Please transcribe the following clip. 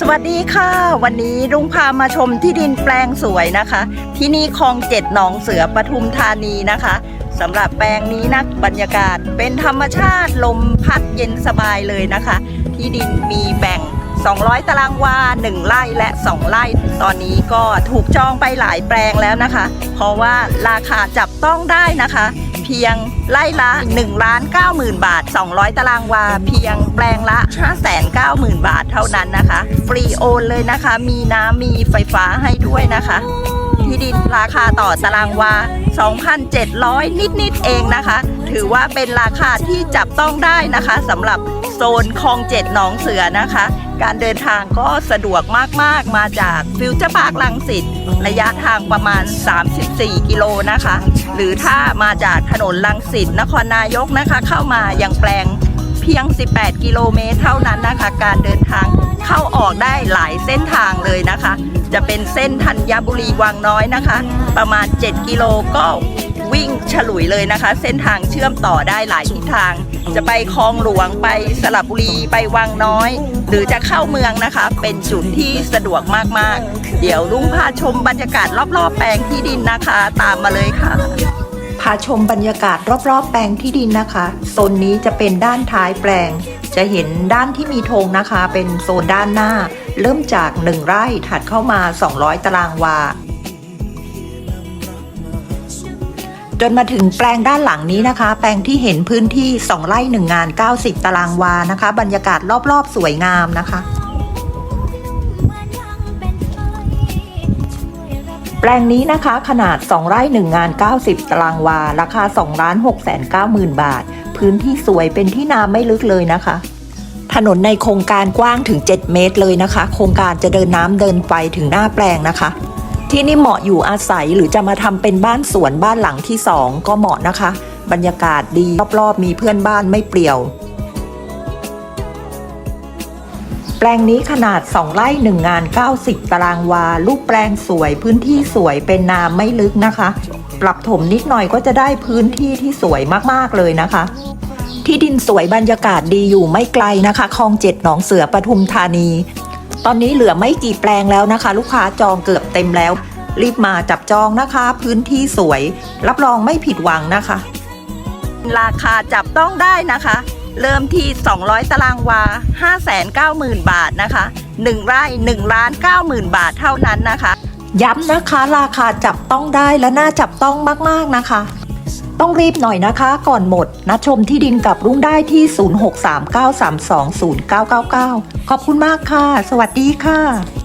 สวัสดีค่ะ วันนี้ลุงพามาชมที่ดินแปลงสวยนะคะ ที่นี่คลองเจ็ดหนองเสือปทุมธานีนะคะสำหรับแปลงนี้นะบรรยากาศเป็นธรรมชาติลมพัดเย็นสบายเลยนะคะ ที่ดินมีแบ่ง 200 ตารางวา 1 ไร่และ 2 ไร่ ตอนนี้ก็ถูกจองไปหลายแปลงแล้วนะคะ เพราะว่าราคาจับต้องได้นะคะ เพียงไร่ละ1ล้าน90,000 บาท 200 ตารางวา เพียงแปลงละ 590,000 บาทเท่านั้นนะคะ ฟรีโอนเลยนะคะ มีน้ำมีไฟฟ้าให้ด้วยนะคะ ที่ดินราคาต่อตารางวา 2,700 นิดๆเองนะคะ ถือว่าเป็นราคาที่จับต้องได้นะคะสำหรับ โซนคลองเจ็ดหนองเสือนะคะ การเดินทางก็สะดวกมากๆ มาจากฟิวเจอร์พาร์คลังสิตระยะทางประมาณ 34 กิโลนะคะ หรือถ้ามาจากถนนลังสิตนครนายกนะคะ เข้ามายังแปลงเพียง 18 กิโลเมตรเท่านั้นนะคะ การเดินทางเข้าออกได้หลายเส้นทางเลยนะคะ จะเป็นเส้นธัญบุรีวังน้อยนะคะ ประมาณ 7 กิโลก็วิ่งฉลุยเลยนะคะ เส้นทางเชื่อมต่อได้หลายทิศทาง จะไปคลองหลวงไปสระบุรีไปวังน้อย หรือจะเข้าเมืองนะคะ เป็นจุดที่สะดวกมากๆ เดี๋ยวลุงพาชมบรรยากาศรอบๆ แปลงที่ดินนะคะ ตามมาเลยค่ะพาชมบรรยากาศรอบๆ แปลงที่ดินนะคะโซนนี้จะเป็นด้านท้ายแปลง จะเห็นด้านที่มีธงนะคะ เป็นโซนด้านหน้า เริ่มจาก 1 ไร่ถัดเข้ามา 200 ตารางวา นมาถึงแปลงด้านหลังนี้นะคะ แปลงที่เห็นพื้นที่ 2 ไร่ 1 งาน 90 ตารางวานะคะ บรรยากาศรอบๆ สวยงามนะคะแปลงนี้นะคะขนาด 2 ไร่ 1 งาน 90 ตารางวา ราคา 2 ล้าน6แสน9หมื่นบาท พื้นที่สวยเป็นที่นาไม่ลึกเลยนะคะ ถนนในโครงการกว้างถึง 7 เมตรเลยนะคะ โครงการจะเดินน้ำเดินไฟถึงหน้าแปลงนะคะ ที่นี่เหมาะอยู่อาศัยหรือจะมาทำเป็นบ้านสวนบ้านหลังที่2ก็เหมาะนะคะ บรรยากาศดีรอบๆมีเพื่อนบ้านไม่เปลี่ยว แปลงนี้ขนาด 2 ไร่1งาน 90 ตารางวา รูปแปลงสวยพื้นที่สวยเป็นนาไม่ลึกนะคะ ปรับถมนิดหน่อยก็จะได้พื้นที่ที่สวยมากๆเลยนะคะ ที่ดินสวยบรรยากาศดีอยู่ไม่ไกลนะคะคลองเจ็ดหนองเสือปทุมธานี ตอนนี้เหลือไม่กี่แปลงแล้วนะคะ ลูกค้าจองเกือบเต็มแล้ว รีบมาจับจองนะคะ พื้นที่สวย รับรองไม่ผิดหวังนะคะ ราคาจับต้องได้นะคะ เริ่มที่ 200 ตารางวา 590,000 บาทนะคะ 1 ไร่1ล้าน90,000 บาทเท่านั้นนะคะ ย้ำนะคะ ราคาจับต้องได้และน่าจับต้องมากๆนะคะ ต้องรีบหน่อยนะคะก่อนหมด นัดชมที่ดินกับรุ่งได้ที่ 0639320999 ขอบคุณมากค่ะ สวัสดีค่ะ